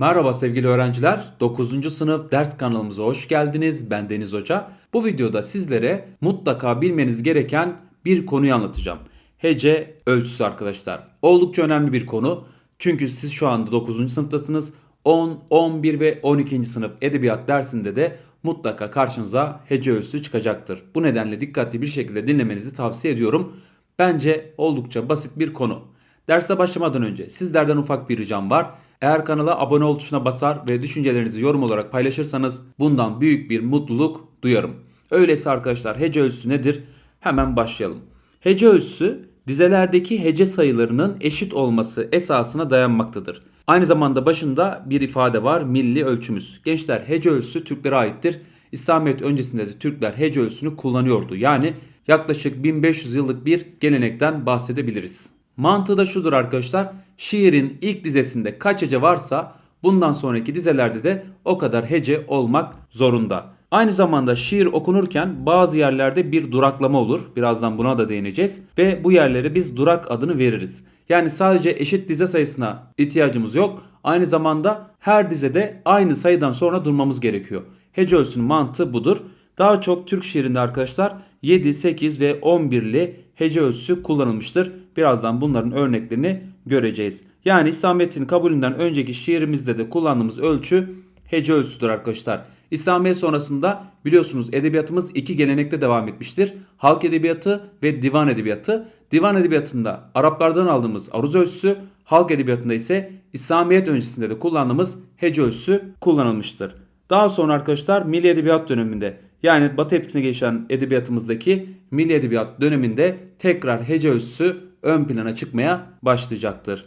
Merhaba sevgili öğrenciler. 9. sınıf ders kanalımıza hoş geldiniz. Ben Deniz Hoca. Bu videoda sizlere mutlaka bilmeniz gereken bir konuyu anlatacağım. Hece ölçüsü arkadaşlar. Oldukça önemli bir konu. Çünkü siz şu anda 9. sınıftasınız. 10, 11 ve 12. sınıf edebiyat dersinde de mutlaka karşınıza hece ölçüsü çıkacaktır. Bu nedenle dikkatli bir şekilde dinlemenizi tavsiye ediyorum. Bence oldukça basit bir konu. Derse başlamadan önce sizlerden ufak bir ricam var. Eğer kanala abone ol tuşuna basar ve düşüncelerinizi yorum olarak paylaşırsanız bundan büyük bir mutluluk duyarım. Öyleyse arkadaşlar hece ölçüsü nedir? Hemen başlayalım. Hece ölçüsü dizelerdeki hece sayılarının eşit olması esasına dayanmaktadır. Aynı zamanda başında bir ifade var milli ölçümüz. Gençler hece ölçüsü Türklere aittir. İslamiyet öncesinde de Türkler hece ölçüsünü kullanıyordu. Yani yaklaşık 1500 yıllık bir gelenekten bahsedebiliriz. Mantığı da şudur arkadaşlar. Şiirin ilk dizesinde kaç hece varsa bundan sonraki dizelerde de o kadar hece olmak zorunda. Aynı zamanda şiir okunurken bazı yerlerde bir duraklama olur. Birazdan buna da değineceğiz. Ve bu yerlere biz durak adını veririz. Yani sadece eşit dize sayısına ihtiyacımız yok. Aynı zamanda her dizede aynı sayıdan sonra durmamız gerekiyor. Hece ölçüsünün mantığı budur. Daha çok Türk şiirinde arkadaşlar 7, 8 ve 11'li hece ölçüsü kullanılmıştır. Birazdan bunların örneklerini göreceğiz. Yani İslamiyet'in kabulünden önceki şiirimizde de kullandığımız ölçü hece ölçüsüdür arkadaşlar. İslamiyet sonrasında biliyorsunuz edebiyatımız iki gelenekte devam etmiştir. Halk edebiyatı ve divan edebiyatı. Divan edebiyatında Araplardan aldığımız aruz ölçüsü, halk edebiyatında ise İslamiyet öncesinde de kullandığımız hece ölçüsü kullanılmıştır. Daha sonra arkadaşlar Milli Edebiyat döneminde yani Batı etkisine geçen edebiyatımızdaki Milli Edebiyat döneminde tekrar hece ölçüsü ön plana çıkmaya başlayacaktır.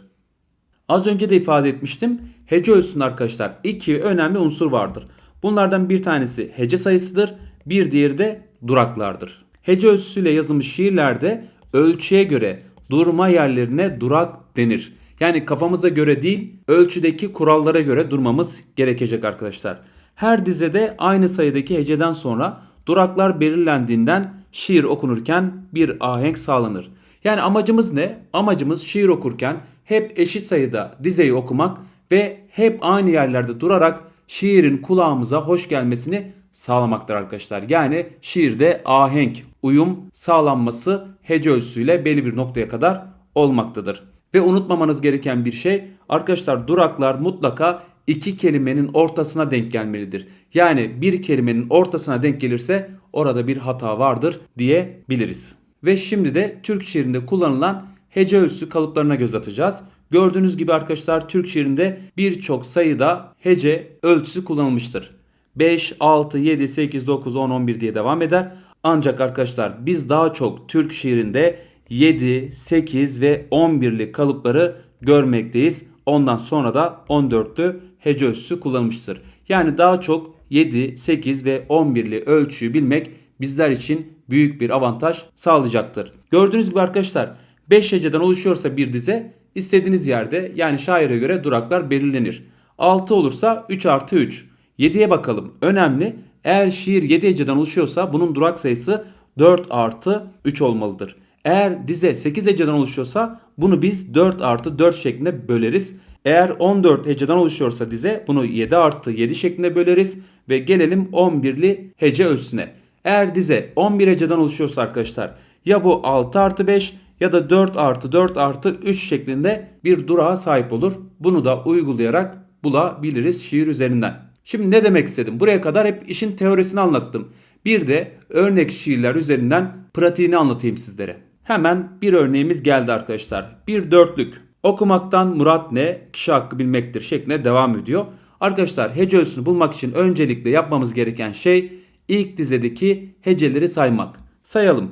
Az önce de ifade etmiştim. Hece ölçüsünde arkadaşlar iki önemli unsur vardır. Bunlardan bir tanesi hece sayısıdır, bir diğeri de duraklardır. Hece ölçüsüyle yazılmış şiirlerde ölçüye göre durma yerlerine durak denir. Yani kafamıza göre değil, ölçüdeki kurallara göre durmamız gerekecek arkadaşlar. Her dizede aynı sayıdaki heceden sonra duraklar belirlendiğinden şiir okunurken bir ahenk sağlanır. Yani amacımız ne? Amacımız şiir okurken hep eşit sayıda dizeyi okumak ve hep aynı yerlerde durarak şiirin kulağımıza hoş gelmesini sağlamaktır arkadaşlar. Yani şiirde ahenk, uyum sağlanması hece ölçüsüyle belli bir noktaya kadar olmaktadır. Ve unutmamanız gereken bir şey arkadaşlar duraklar mutlaka iki kelimenin ortasına denk gelmelidir. Yani bir kelimenin ortasına denk gelirse orada bir hata vardır diyebiliriz. Ve şimdi de Türk şiirinde kullanılan hece ölçüsü kalıplarına göz atacağız. Gördüğünüz gibi arkadaşlar Türk şiirinde birçok sayıda hece ölçüsü kullanılmıştır. 5, 6, 7, 8, 9, 10, 11 diye devam eder. Ancak arkadaşlar biz daha çok Türk şiirinde 7, 8 ve 11'li kalıpları görmekteyiz. Ondan sonra da 14'lü hece ölçüsü kullanılmıştır. Yani daha çok 7, 8 ve 11'li ölçüyü bilmek bizler için büyük bir avantaj sağlayacaktır. Gördüğünüz gibi arkadaşlar 5 heceden oluşuyorsa bir dize istediğiniz yerde yani şaire göre duraklar belirlenir. 6 olursa 3 artı 3. 7'ye bakalım. Önemli. Eğer şiir 7 heceden oluşuyorsa bunun durak sayısı 4 artı 3 olmalıdır. Eğer dize 8 heceden oluşuyorsa bunu biz 4 artı 4 şeklinde böleriz. Eğer 14 heceden oluşuyorsa dize bunu 7 artı 7 şeklinde böleriz ve gelelim 11'li hece ölçüsüne. Eğer dize 11 heceden oluşuyorsa arkadaşlar ya bu 6 artı 5 ya da 4 artı 4 artı 3 şeklinde bir durağa sahip olur. Bunu da uygulayarak bulabiliriz şiir üzerinden. Şimdi ne demek istedim? Buraya kadar hep işin teorisini anlattım. Bir de örnek şiirler üzerinden pratiğini anlatayım sizlere. Hemen bir örneğimiz geldi arkadaşlar. Bir dörtlük. Okumaktan murat ne? Kişi hakkı bilmektir şeklinde devam ediyor. Arkadaşlar hece ölçüsünü bulmak için öncelikle yapmamız gereken şey ilk dizedeki heceleri saymak. Sayalım.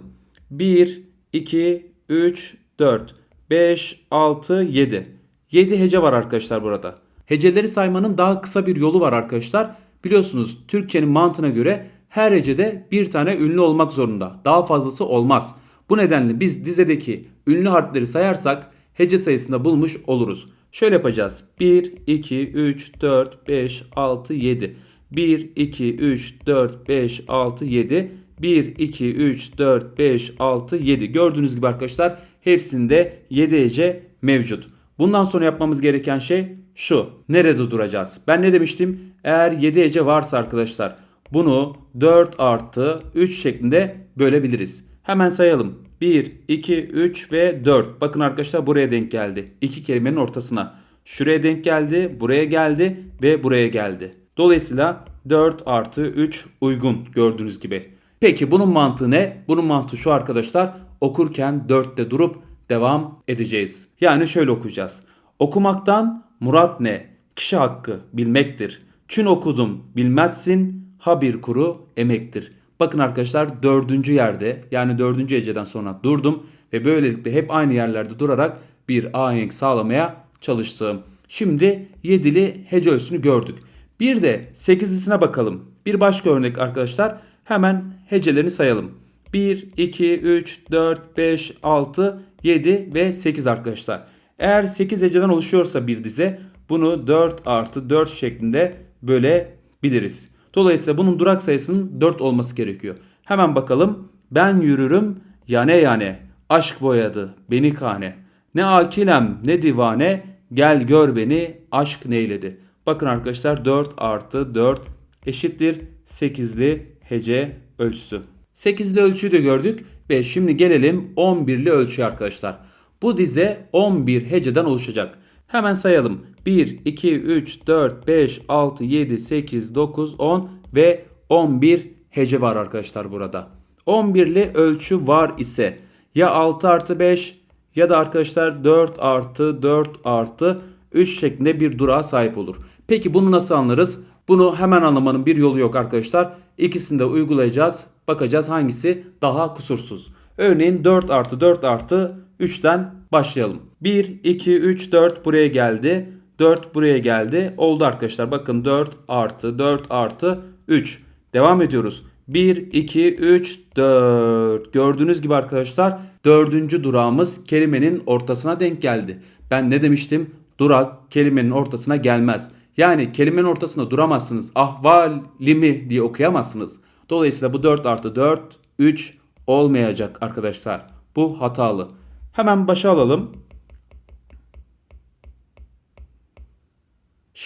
1, 2, 3, 4, 5, 6, 7. 7 hece var arkadaşlar burada. Heceleri saymanın daha kısa bir yolu var arkadaşlar. Biliyorsunuz Türkçenin mantığına göre her hecede bir tane ünlü olmak zorunda. Daha fazlası olmaz. Bu nedenle biz dizedeki ünlü harfleri sayarsak hece sayısında bulmuş oluruz. Şöyle yapacağız. 1, 2, 3, 4, 5, 6, 7. 1, 2, 3, 4, 5, 6, 7. 1, 2, 3, 4, 5, 6, 7. Gördüğünüz gibi arkadaşlar hepsinde 7 hece mevcut. Bundan sonra yapmamız gereken şey şu. Nerede duracağız? Ben ne demiştim? Eğer 7 hece varsa arkadaşlar bunu 4 artı 3 şeklinde bölebiliriz. Hemen sayalım. 1, 2, 3 ve 4. Bakın arkadaşlar buraya denk geldi. İki kelimenin ortasına. Şuraya denk geldi, buraya geldi ve buraya geldi. Dolayısıyla 4 artı 3 uygun gördüğünüz gibi. Peki bunun mantığı ne? Bunun mantığı şu arkadaşlar. Okurken 4'te durup devam edeceğiz. Yani şöyle okuyacağız. Okumaktan murat ne? Kişi hakkı bilmektir. Çün okudum bilmezsin ha bir kuru emektir. Bakın arkadaşlar dördüncü yerde yani dördüncü heceden sonra durdum ve böylelikle hep aynı yerlerde durarak bir ahenk sağlamaya çalıştım. Şimdi yedili hece ölçüsünü gördük. Bir de sekizlisine bakalım. Bir başka örnek arkadaşlar. Hemen hecelerini sayalım. 1, 2, 3, 4, 5, 6, 7 ve 8 arkadaşlar. Eğer 8 heceden oluşuyorsa bir dize bunu 4 artı 4 şeklinde bölebiliriz. Dolayısıyla bunun durak sayısının 4 olması gerekiyor. Hemen bakalım. Ben yürürüm yane yane. Aşk boyadı beni kane. Ne akilem ne divane. Gel gör beni aşk neyledi. Bakın arkadaşlar 4 artı 4 eşittir 8'li hece ölçüsü. 8'li ölçüyü de gördük ve şimdi gelelim 11'li ölçüye arkadaşlar. Bu dize 11 heceden oluşacak. Hemen sayalım. 1, 2, 3, 4, 5, 6, 7, 8, 9, 10 ve 11 hece var arkadaşlar burada. 11'li ölçü var ise ya 6 artı 5 ya da arkadaşlar 4 artı 4 artı 3 şeklinde bir durağa sahip olur. Peki bunu nasıl anlarız? Bunu hemen anlamanın bir yolu yok arkadaşlar. İkisini de uygulayacağız. Bakacağız hangisi daha kusursuz. Örneğin 4 artı 4 artı 3'ten başlayalım. 1, 2, 3, 4 buraya geldi. 4 buraya geldi. Oldu arkadaşlar. Bakın 4 artı 4 artı 3. Devam ediyoruz. 1, 2, 3, 4. Gördüğünüz gibi arkadaşlar dördüncü durağımız kelimenin ortasına denk geldi. Ben ne demiştim? Durak kelimenin ortasına gelmez. Yani kelimenin ortasında duramazsınız. Ahvalimi diye okuyamazsınız. Dolayısıyla bu 4 artı 4, 3 olmayacak arkadaşlar. Bu hatalı. Hemen başa alalım.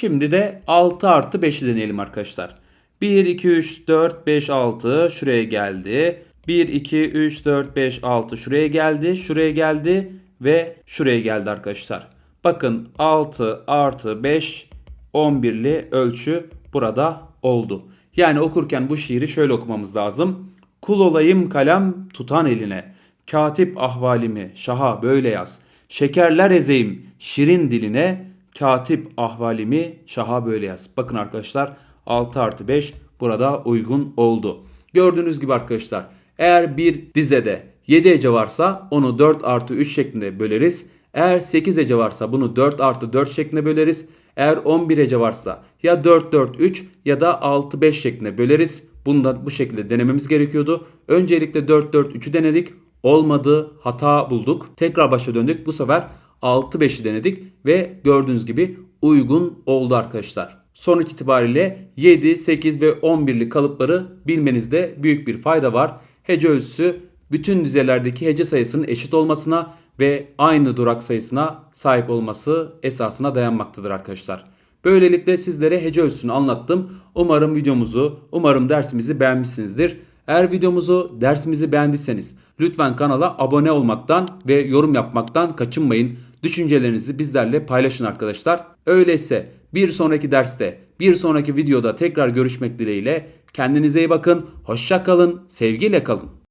Şimdi de 6 artı 5'i deneyelim arkadaşlar. 1, 2, 3, 4, 5, 6 şuraya geldi. 1, 2, 3, 4, 5, 6 şuraya geldi. Şuraya geldi ve şuraya geldi arkadaşlar. Bakın 6 artı 5 11'li ölçü burada oldu. Yani okurken bu şiiri şöyle okumamız lazım. Kul olayım kalem tutan eline. Katip ahvalimi şaha böyle yaz. Şekerler ezeyim şirin diline. Katip ahvalimi şaha böyle yaz. Bakın arkadaşlar 6 artı 5 burada uygun oldu. Gördüğünüz gibi arkadaşlar eğer bir dizede 7 hece varsa onu 4 artı 3 şeklinde böleriz. Eğer 8 hece varsa bunu 4 artı 4 şeklinde böleriz. Eğer 11 hece varsa ya 4 4 3 ya da 6 5 şeklinde böleriz. Bunu da bu şekilde denememiz gerekiyordu. Öncelikle 4 4 3'ü denedik. Olmadı hata bulduk. Tekrar başa döndük. Bu sefer 6 5'i denedik ve gördüğünüz gibi uygun oldu arkadaşlar. Sonuç itibariyle 7, 8 ve 11'lik kalıpları bilmenizde büyük bir fayda var. Hece ölçüsü bütün dizelerdeki hece sayısının eşit olmasına ve aynı durak sayısına sahip olması esasına dayanmaktadır arkadaşlar. Böylelikle sizlere hece ölçüsünü anlattım. Umarım videomuzu, umarım dersimizi beğenmişsinizdir. Eğer videomuzu, dersimizi beğendiyseniz lütfen kanala abone olmaktan ve yorum yapmaktan kaçınmayın. Düşüncelerinizi bizlerle paylaşın arkadaşlar. Öyleyse bir sonraki derste, bir sonraki videoda tekrar görüşmek dileğiyle. Kendinize iyi bakın, hoşça kalın, sevgiyle kalın.